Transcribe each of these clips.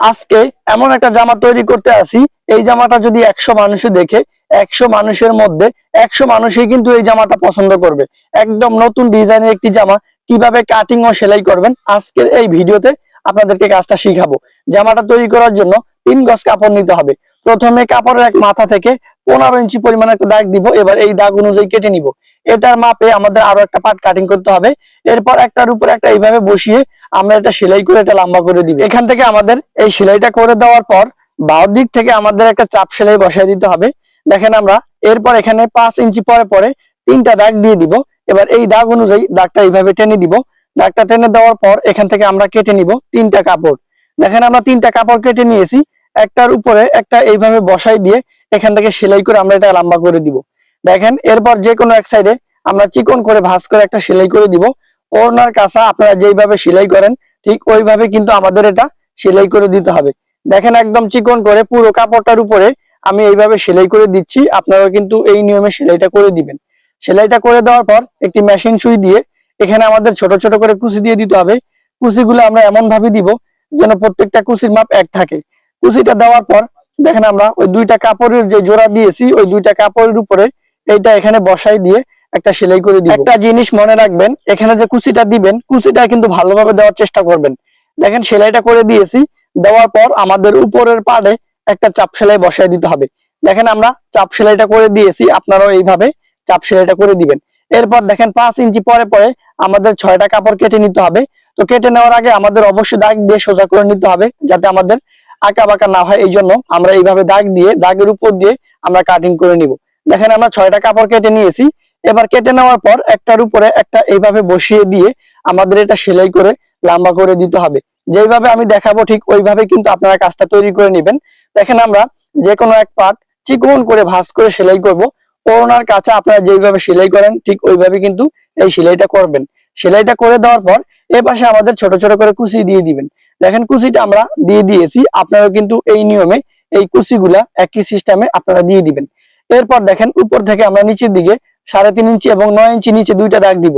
আজকে এমন একটা জামা তৈরি করতে আসি, এই জামাটা যদি একশো মানুষে দেখে, একশো মানুষের মধ্যে, একশো মানুষই কিন্তু এই জামাটা পছন্দ করবে। একদম নতুন ডিজাইনের একটি জামা, কীভাবে কাটিং ও সেলাই করবেন, আজকের এই ভিডিওতে আপনাদেরকে কাজটা শিখাবো। জামাটা তৈরি করার জন্য তিন গজ কাপড় নিতে হবে। প্রথমে কাপড়ের এক মাথা থেকে পনেরো ইঞ্চি পরিমাণ একটা দাগ দিব, এবার এই দাগ অনুযায়ী কেটে নিব। এটার মাপে আমাদের আরও একটা পার্ট কাটিং করতে হবে। এরপর একটার উপর একটা এইভাবে বসিয়ে আমরা এটা সেলাই করে এটা লম্বা করে দিব। এখান থেকে আমাদের এই সেলাইটা করে দেওয়ার পর বাউর দিক থেকে আমাদের একটা চাপ সেলাই বসাই দিতে হবে। দেখেন আমরা, এরপর এখানে পাঁচ ইঞ্চি পরে পরে তিনটা দাগ দিয়ে দিব। এবার এই দাগ অনুযায়ী দাগটা এইভাবে টেনে দিব। দাগটা টেনে দেওয়ার পর এখান থেকে আমরা কেটে নিব তিনটা কাপড়। দেখেন আমরা তিনটা কাপড় কেটে নিয়েছি। একটার উপরে একটা এইভাবে বসাই দিয়ে এখান থেকে সেলাই করে আমরা এটা লম্বা করে দিব। দেখেন, এরপর যে কোনো এক সাইডে আমরা চিকন করে ভাঁজ করে একটা সেলাই করে দিব। ওড়নার কাছা আপনারা যেইভাবে সেলাই করেন, ঠিক ওইভাবে কিন্তু আমাদের এটা সেলাই করে দিতে হবে। দেখেন, একদম চিকন করে পুরো কাপড়টার উপরে আমি এইভাবে সেলাই করে দিচ্ছি। আপনারা কিন্তু এই নিয়মে সেলাইটা করে দিবেন। সেলাইটা করে দেওয়ার পর একটি মেশিন সুই দিয়ে এখানে আমাদের ছোট ছোট করে কুচি দিয়ে দিতে হবে। কুচিগুলো আমরা এমন ভাবে দিব যেন প্রত্যেকটা কুচির মাপ এক থাকে। কুচিটা দেওয়ার পর দেখেন আমরা ওই দুইটা কাপড়ের যে জোড়া দিয়েছি ওই দুইটা কাপড়ের উপরে এইটা এখানে বসাই দিয়ে একটা সেলাই করে দিব। একটা জিনিস মনে রাখবেন এখানে যে কুচিটা দিবেন কুচিটা কিন্তু ভালোভাবে দেওয়ার চেষ্টা করবেন। দেখেন সেলাইটা করে দিয়েছি দেওয়ার পর আমাদের উপরের পাড়ে একটা চাপ সেলাই বসাই দিতে হবে। দেখেন আমরা চাপ সেলাইটা করে দিয়েছি আপনারাও এইভাবে চাপ সেলাইটা করে দিবেন। এরপর দেখেন পাঁচ ইঞ্চি পরে পরে আমাদের ছয়টা কাপড় কেটে নিতে হবে। তো কেটে নেওয়ার আগে আমাদের অবশ্যই দাগ দিয়ে সোজা করে নিতে হবে যাতে আমাদের আঁকা বাঁকা না হয় এই জন্য আমরা এইভাবে দাগ দিয়ে, দাগের উপর দিয়ে আমরা কাটিং করে নিব। দেখেন আমরা ছয়টা কাপড় কেটে নিয়েছি। এবার কেটে নেওয়ার পর একটার উপরে একটা এইভাবে বসিয়ে দিয়ে আমাদের এটা সেলাই করে, লম্বা করে দিতে হবে। যেইভাবে আমি দেখাবো ঠিক ওইভাবে কিন্তু আপনারা কাজটা তৈরি করে নেবেন। দেখেন আমরা যে কোনো এক পার্ট চিকন করে ভাঁজ করে সেলাই করব। ওনার কাছে আপনারা যেইভাবে সেলাই করেন, ঠিক ওইভাবে কিন্তু এই সেলাইটা করবেন। সেলাইটা করে দেওয়ার পর এ পাশে আমাদের ছোট ছোট করে কুচি দিয়ে দিবেন। দেখেন কুচিটা আমরা দিয়ে দিয়েছি। আপনারা কিন্তু এই নিয়মে এই কুচিগুলা একই সিস্টেমে আপনারা দিয়ে দিবেন। এরপর দেখেন উপর থেকে আমরা নিচের দিকে সাড়ে তিন ইঞ্চি এবং নয় ইঞ্চি নিচে দুইটা দাগ দিব।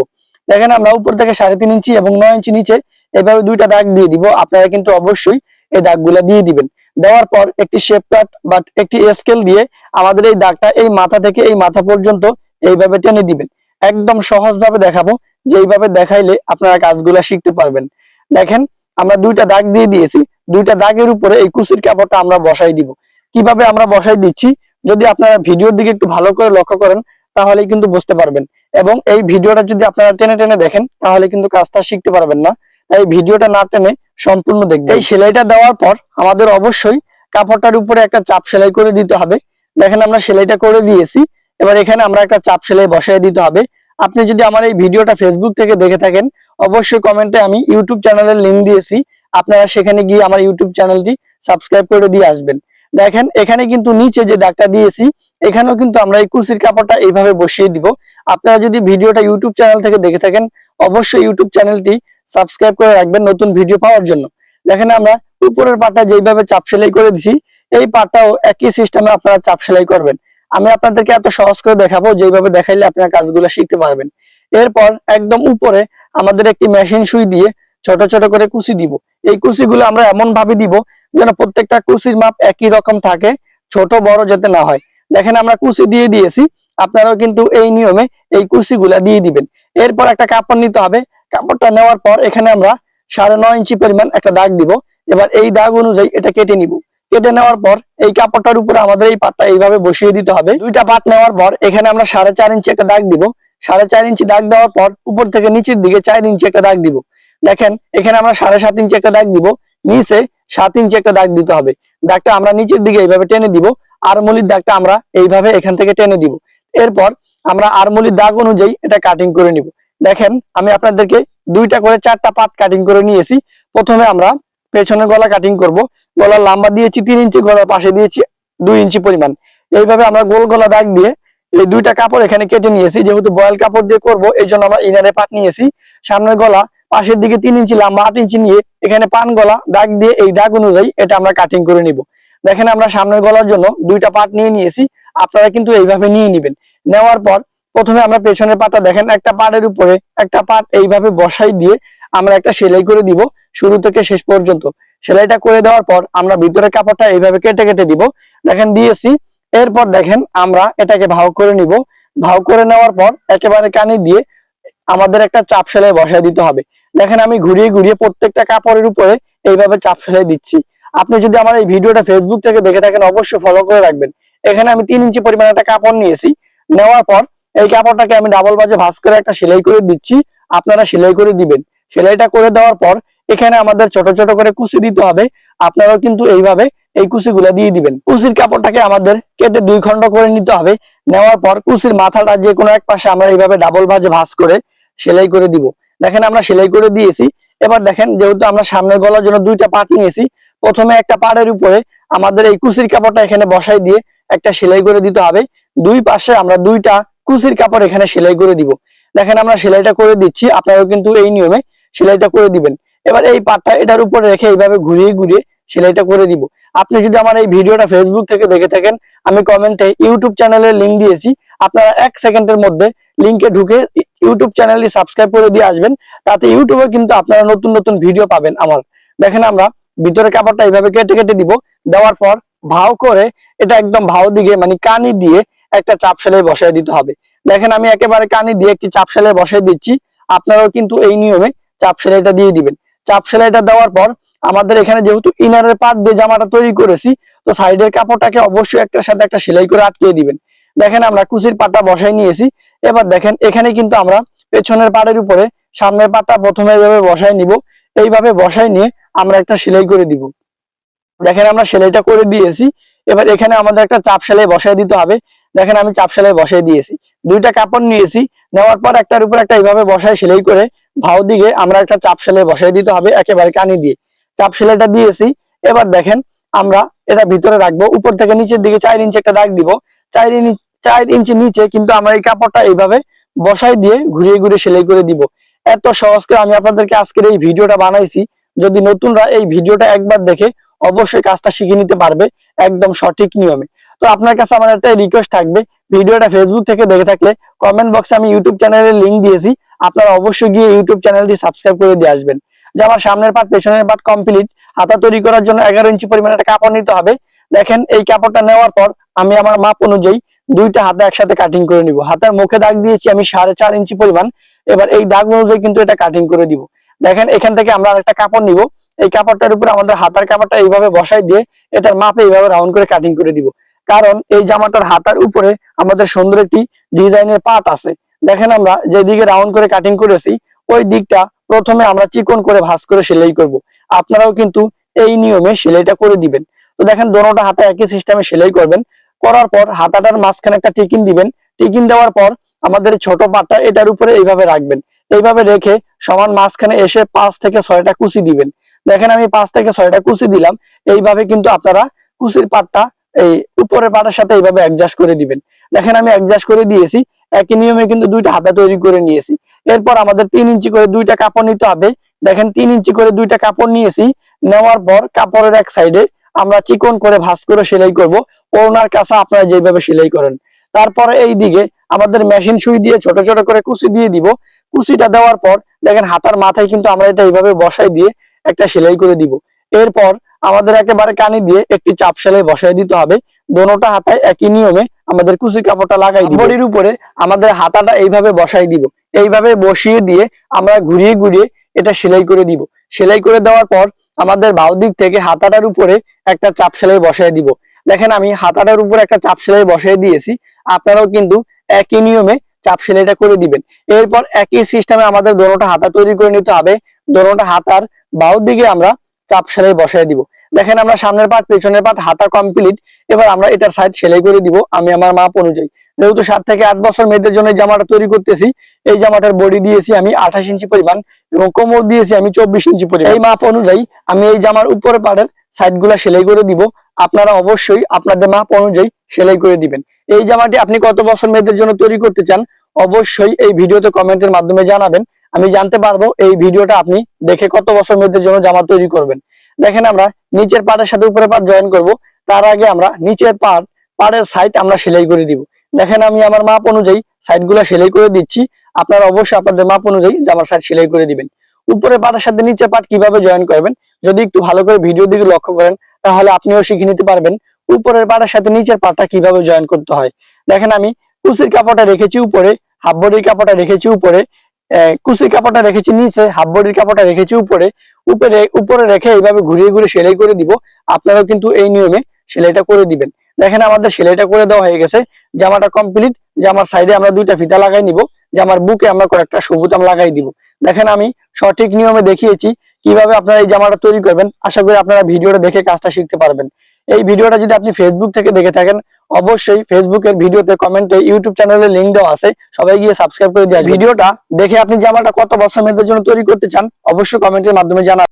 দেখেন আমরা উপর থেকে সাড়ে তিন ইঞ্চি এবং নয় ইঞ্চি নিচে এভাবে দুইটা দাগ দিয়ে দিব। আপনারা কিন্তু অবশ্যই এই দাগগুলা দিয়ে দিবেন। দেওয়ার পর একটি শেপ কাট বা একটি স্কেল দিয়ে আমাদের এই দাগটা এই মাথা থেকে এই মাথা পর্যন্ত এইভাবে টেনে দিবেন। একদম সহজভাবে দেখাবো। যেইভাবে দেখাইলে আপনারা কাজগুলা শিখতে পারবেন। দেখেন আমরা দুইটা দাগ দিয়ে দিয়েছি, দুইটা দাগের উপরে এই কুচির কাপড়টা আমরা বসাই দিব। কীভাবে আমরা বসাই দিচ্ছি? যদি আপনারা ভিডিওর দিকে একটু ভালো করে লক্ষ্য করেন তাহলে কিন্তু বুঝতে পারবেন। এবং এই ভিডিওটা যদি আপনারা টেনে টেনে দেখেন, তাহলে কিন্তু কাজটা শিখতে পারবেন না। তাই ভিডিওটা না টেনে সম্পূর্ণ দেখবেন। এই সেলাইটা দেওয়ার পর আমাদের অবশ্যই কাপড়টার উপরে একটা চাপ সেলাই করে দিতে হবে। দেখেন আমরা সেলাইটা করে দিয়েছি। এবার এখানে আমরা একটা চাপ সেলাই বসাই দিতে হবে। আপনি যদি আমার এই ভিডিওটা ফেসবুক থেকে দেখে থাকেন, অবশ্যই কমেন্টে আমি ইউটিউব চ্যানেলের লিংক দিয়েছি। আপনারা সেখানে গিয়ে আমার ইউটিউব চ্যানেলটি সাবস্ক্রাইব করে দিয়ে আসবেন। দেখেন, এখানে কিন্তু নিচে যে দাগটা দিয়েছি, এখানেও কিন্তু আমরা এই কুচির কাপড়টা এইভাবে বসিয়ে দিব। আপনারা যদি ভিডিওটা ইউটিউব চ্যানেল থেকে দেখে থাকেন, অবশ্যই ইউটিউব চ্যানেলটি সাবস্ক্রাইব করে রাখবেন নতুন ভিডিও পাওয়ার জন্য। দেখেন আমরা উপরের পাটটা যেইভাবে চাপ সেলাই করে দিছি, এই পাটটাও একই সিস্টেমে আপনারা চাপ সেলাই করবেন। আমি আপনাদেরকে এত সহজ করে দেখাবো, যেইভাবে দেখাইলে আপনারা কাজগুলো শিখতে পারবেন। এরপর একদম উপরে আমাদের একটি মেশিন সুই দিয়ে ছোট ছোট করে কুচি দিব। এই কুচিগুলো আমরা এমন ভাবে দিব যেন প্রত্যেকটা কুচির মাপ একই রকম থাকে, ছোট, বড় যাতে না হয়। দেখেন আমরা কুচি দিয়ে দিয়েছি, আপনারাও কিন্তু এই নিয়মে এই কুচিগুলা দিয়ে দিবেন। এরপর একটা কাপড় নিতে হবে। কাপড়টা নেওয়ার পর এখানে আমরা সাড়ে নয় ইঞ্চি পরিমাণ একটা দাগ দিব। এবার এই দাগ অনুযায়ী এটা কেটে নিব। কেটে নেওয়ার পর এই কাপড়টার উপরে আমাদের এই পাটটা এইভাবে বসিয়ে দিতে হবে। দুইটা পাট নেওয়ার পর এখানে আমরা সাড়ে চার ইঞ্চি একটা দাগ দিব। সাড়ে চার ইঞ্চি দাগ দেওয়ার পর উপর থেকে নিচের দিকে চার ইঞ্চি একটা দাগ দিব। দেখেন, এখানে আমরা সাড়ে সাত ইঞ্চি একটা দাগ দিব। নিচে সাত ইঞ্চি একটা দাগ দিতে হবে। দাগটা আমরা নিচের দিকে এইভাবে টেনে দিব। আর মলির দাগটা আমরা এইভাবে এখান থেকে টেনে দিব। এরপর আমরা আরমলির দাগ অনুযায়ী এটা কাটিং করে নিব। দেখেন, আমি আপনাদেরকে দুইটা করে চারটা পাট কাটিং করে নিয়েছি। প্রথমে আমরা পেছনের গলা কাটিং করব। গলার লম্বা দিয়েছি, তিন ইঞ্চি, গলার পাশে দিয়েছি দুই ইঞ্চি পরিমাণ। এইভাবে আমরা গোল গলা দাগ দিয়ে এই দুইটা কাপড় এখানে কেটে নিয়েছি। যেহেতু বয়েল কাপড় দিয়ে করব, এই জন্য আমরা ইনারে পাট নিয়েছি। সামনের গলা, পাশের দিকে তিন ইঞ্চি লম্বা, আট ইঞ্চি নিয়ে এখানে পান গলা দাগ দিয়ে এই দাগ অনুযায়ী এটা আমরা কাটিং করে নিব। দেখেন আমরা সামনের গলার জন্য দুইটা পাট নিয়ে নিয়েছি। আপনারা কিন্তু এইভাবে নিয়ে নেবেন। নেওয়ার পর প্রথমে আমরা পেছনের পাটা দেখেন, একটা পাটের উপরে একটা পাট এইভাবে বসাই দিয়ে আমরা একটা সেলাই করে দিব। শুরু থেকে শেষ পর্যন্ত। সেলাইটা করে দেওয়ার পর আমরা ভিতরে কাপড়টা এইভাবে কেটে কেটে দিব। দেখেন দিয়েছি। এরপর দেখেন আমরা এটাকে ভাও করে নিব। ভাও করে নেওয়ার পর একেবারে কানে দিয়ে আমাদের একটা চাপ সেলাই বসায় দিতে হবে। দেখেন আমি ঘুরিয়ে ঘুরিয়ে প্রত্যেকটা কাপড়ের উপরে এইভাবে চাপ সেলাই দিচ্ছি। আপনি যদি আমার এই ভিডিওটা ফেসবুক থেকে দেখে থাকেন, অবশ্যই ফলো করে রাখবেন। এখানে আমি তিন ইঞ্চি পরিমাণ একটা কাপড় নিয়েছি। নেওয়ার পর এই কাপড়টাকে আমি ডাবল বাজে ভাঁজ করে একটা সেলাই করে দিচ্ছি। আপনারা সেলাই করে দিবেন। সেলাইটা করে দেওয়ার পর এখানে আমাদের ছোট ছোট করে কুচি দিতে হবে। আপনারাও কিন্তু এইভাবে এই কুচি কুচিগুলো দিয়ে দিবেন। কুচির কাপড়টাকে আমাদের কেটে দুই খন্ড করে নিতে হবে। নেওয়ার পর কুচির মাথাটা যে কোনো এক পাশে আমরা এইভাবে ডাবল ভাঁজে ভাঁজ করে সেলাই করে দিব। দেখেন আমরা সেলাই করে দিয়েছি। এবার দেখেন যেহেতু আমরা সামনের গলার জন্য দুইটা পাট নিয়েছি, প্রথমে একটা পাড়ের উপরে আমাদের এই কুচির কাপড়টা এখানে বসাই দিয়ে একটা সেলাই করে দিতে হবে। দুই পাশে আমরা দুইটা কুচির কাপড় এখানে সেলাই করে দিব। দেখেন আমরা সেলাইটা করে দিচ্ছি। আপনারাও কিন্তু এই নিয়মে সেলাইটা করে দিবেন। এবার এই পাটটা এটার উপরে রেখে এইভাবে ঘুরিয়ে ঘুরিয়ে সেলাইটা করে দিব। আপনি যদি আমার এই ভিডিওটা ফেসবুক থেকে দেখে থাকেন, আমি কমেন্টে ইউটিউব চ্যানেলের লিংক দিয়েছি। আপনারা এক সেকেন্ডের মধ্যে লিংকে ঢুকে ইউটিউব চ্যানেলটি সাবস্ক্রাইব করে দিয়ে আসবেন। তাতে ইউটিউবে কিন্তু আপনারা নতুন নতুন ভিডিও পাবেন আমার। দেখেন আমরা ভিতরে কাপড়টা এইভাবে কেটে কেটে দিব। দেওয়ার পর ভাও করে এটা একদম ভাও দিকে মানে কানি দিয়ে একটা চাপ সেলাই বসায় দিতে হবে। দেখেন আমি একেবারে কানি দিয়ে একটি চাপ সেলাই বসায় দিচ্ছি। আপনারাও কিন্তু এই নিয়মে চাপ সেলাইটা দিয়ে দিবেন। চাপ সেলাইটা দেওয়ার পর আমাদের এখানে যেহেতু ইনারের পার্ট দিয়ে জামাটা তৈরি করেছি, তো সাইডের কাপড়টাকে অবশ্যই একটার সাথে একটা সেলাই করে আটকিয়ে দিবেন। দেখেন আমরা কুচির পাটটা বসাই নিয়েছি। এবার দেখেন, এখানে কিন্তু আমরা পেছনের পাড়ের উপরে সামনের পাটটা প্রথমে এইভাবে বসাই নিব। এইভাবে বসাই নিয়ে আমরা একটা সেলাই করে দিব। দেখেন আমরা সেলাইটা করে দিয়েছি। এবার এখানে আমাদের একটা চাপ সেলাই বসাই দিতে হবে। দেখেন আমি চাপ সেলাই বসাই দিয়েছি। দুইটা কাপড় নিয়েছি, নেওয়ার পর একটার উপর একটা এইভাবে বসাই সেলাই করে ভাও দিকে আমরা একটা চাপ সেলাই বসাই দিতে হবে একেবারে কানি দিয়ে। চাপ সেলাইটা দিয়েছি, এবার দেখেন আমরা এটা ভিতরে রাখব, উপর থেকে নিচের দিকে চার ইঞ্চি একটা দাগ দিব। চার ইঞ্চি চার ইঞ্চি নিচে কিন্তু আমরা এই কাপড়টা এইভাবে বসাই দিয়ে ঘুরিয়ে ঘুরিয়ে সেলাই করে দিব। এত সহজ করে আমি আপনাদেরকে আজকের এই ভিডিওটা বানাইছি। যদি নতুনরা এই ভিডিওটা একবার দেখে অবশ্যই কাজটা শিখে নিতে পারবে একদম সঠিক নিয়মে। তো আপনার কাছে আমার একটা রিকোয়েস্ট থাকবে। ভিডিওটা ফেসবুক থেকে দেখে থাকলে কমেন্ট বক্সে আমি ইউটিউব চ্যানেলের লিংক দিয়েছি। আপনারা অবশ্যই গিয়ে ইউটিউব চ্যানেলটি সাবস্ক্রাইব করে দিয়ে আসবেন। যে আমার সামনের পাট পেছনের পাট কমপ্লিট হাতা তৈরি করার জন্য এগারো ইঞ্চি পরিমাণে একটা কাপড় নিতে হবে। দেখেন, এই কাপড়টা নেওয়ার পর আমি আমার মাপ অনুযায়ী দুইটা হাতে একসাথে কাটিং করে নিব। হাতের মুখে দাগ দিয়েছি আমি সাড়ে চার ইঞ্চি পরিমাণ। এবার এই দাগ অনুযায়ী কিন্তু এটা কাটিং করে দিব। দেখেন, এখান থেকে আমরা আরেকটা কাপড় নিব। এই কাপড়টার উপরে আমাদের হাতার কাপড়টা এইভাবে বসাই দিয়ে এটার মাপে এইভাবে রাউন্ড করে কাটিং করে দিব। কারণ এই জামাটার হাতার উপরে আমাদের সুন্দর একটি ডিজাইনের পাট আছে। দেখেন আমরা যেদিকে রাউন্ড করে কাটিং করেছি, ওই দিকটা প্রথমে আমরা চিকন করে ভাঁজ করে সেলাই করব। আপনারাও কিন্তু এই নিয়মে সেলাইটা করে দিবেন। তো দেখেন দোনোটা হাতে একই সিস্টেমে সেলাই করবেন। করার পর হাতাটার মাঝখানে একটা টিকিন দিবেন। টিকিন দেওয়ার পর আমাদের ছোট পাটটা এটার উপরে এইভাবে রাখবেন। এইভাবে রেখে সমান মাঝখানে এসে পাঁচ থেকে ছয়টা কুচি দিবেন। দেখেন আমি পাঁচ থেকে ছয়টা কুচি দিলাম। এইভাবে কিন্তু আপনারা কুচির পাটটা এই উপরের পাটের সাথে এইভাবে অ্যাডজাস্ট করে দিবেন। দেখেন আমি অ্যাডজাস্ট করে দিয়েছি, একই নিয়মে কিন্তু দুইটা হাতা তৈরি করে নিয়েছি। এরপর আমাদের তিন ইঞ্চি করে দুইটা কাপড় নিতে হবে। দেখেন তিন ইঞ্চি করে দুইটা কাপড় নিয়েছি। নেওয়ার পর কাপড়ের এক সাইডে আমরা চিকন করে ভাঁজ করে সেলাই করব। ওনার কাছে আপনারা যেভাবে সেলাই করেন। তারপরে এই দিকে আমাদের মেশিন সুই দিয়ে ছোট ছোট করে কুচি দিয়ে দিব। কুচিটা দেওয়ার পর দেখেন হাতার মাথায় কিন্তু আমরা এটা এইভাবে বসাই দিয়ে একটা সেলাই করে দিব। এরপর আমাদের একেবারে কানি দিয়ে একটি চাপ সেলাই বসাই দিতে হবে। দোনোটা হাতায় একই নিয়মে আমাদের কুচি কাপড়টা লাগাই বডির উপরে আমাদের হাতাটা এইভাবে বসাই দিব। এইভাবে বসিয়ে দিয়ে আমরা ঘুরিয়ে ঘুরিয়ে এটা সেলাই করে দিব। সেলাই করে দেওয়ার পর আমাদের বাউ দিক থেকে হাতাটার উপরে একটা চাপ সেলাই বসাই দিব। দেখেন আমি হাতাটার উপরে একটা চাপ সেলাই বসাই দিয়েছি। আপনারাও কিন্তু একই নিয়মে চাপ সেলাইটা করে দিবেন। এরপর একই সিস্টেমে আমাদের দোনোটা হাতা তৈরি করে নিতে হবে। দোনোটা হাতার বাউ দিকে আমরা চাপ সেলাই বসাই দিব। দেখেন আমরা সামনের পাট, পেছনের পাট, হাতা কমপ্লিট এবার আমরা এটার সাইড সেলাই করে দিব, আমি আমার মাপ অনুযায়ী। যেহেতু সাত থেকে আট বছর মেয়েদের জন্য জামাটা তৈরি করতেছি, এই জামাটার বডি দিয়েছি আমি আঠাশ ইঞ্চি পরিমাণ এবং কোমর দিয়েছি আমি চব্বিশ ইঞ্চি পরিমাণ। এই মাপ অনুযায়ী আমি এই জামার উপরে পাড়ের সাইডগুলা সেলাই করে দিব, আপনারা অবশ্যই আপনাদের মাপ অনুযায়ী সেলাই করে দিবেন। এই জামাটি আপনি কত বছর মেয়েদের জন্য তৈরি করতে চান, অবশ্যই এই ভিডিওতে কমেন্টের মাধ্যমে জানাবেন। আমি জানতে পারব এই ভিডিওটা আপনি দেখে কত বছর মেয়েদের জন্য জামা তৈরি করবেন। দেখেন আমরা নিচের পাড়ের সাথে উপরের পাড় জয়েন করব। তার আগে আমরা নিচের পাড় পাড়ের সাইড আমরা সেলাই করে দিব। দেখেন আমি আমার মাপ অনুযায়ী সাইডগুলা সেলাই করে দিচ্ছি। আপনারা অবশ্যই আপনাদের মাপ অনুযায়ী জামার সাইড সেলাই করে দিবেন। উপরের পাটের সাথে নিচে পাট কীভাবে জয়েন করবেন, যদি একটু ভালো করে ভিডিও দিকে লক্ষ্য করেন, তাহলে আপনিও শিখে নিতে পারবেন উপরের পাটের সাথে নিচের পাটটা কীভাবে জয়েন করতে হয়। দেখেন আমি কুচির কাপড়টা রেখেছি উপরে হাফ বডির কাপড়টা রেখেছি উপরে। কুচির কাপড়টা রেখেছি নিচে হাফ বডির কাপড়টা রেখেছি উপরে। উপরে উপরে রেখে এইভাবে ঘুরিয়ে ঘুরিয়ে সেলাই করে দিব। আপনারাও কিন্তু এই নিয়মে সেলাইটা করে দিবেন। দেখেন আমাদের সেলাইটা করে দেওয়া হয়ে গেছে। জামাটা কমপ্লিট জামার সাইডে আমরা দুইটা ফিতা লাগাই নিব। জামার বুকে আমরা কয়েকটা সবুতাম লাগাই দিব। দেখেন আমি সঠিক নিয়মে দেখিয়েছি কীভাবে আপনারা এই জামাটা তৈরি করবেন। আশা করি আপনারা ভিডিওটা দেখে কাজটা শিখতে পারবেন। এই ভিডিওটা যদি আপনি ফেসবুক থেকে দেখে থাকেন, অবশ্যই ফেসবুকের ভিডিওতে কমেন্টে ইউটিউব চ্যানেলের লিঙ্ক দেওয়া আছে সবাই গিয়ে সাবস্ক্রাইব করে দিয়ে। ভিডিওটা দেখে আপনি জামাটা কত বছর মেয়েদের জন্য তৈরি করতে চান, অবশ্যই কমেন্টের মাধ্যমে জানাবেন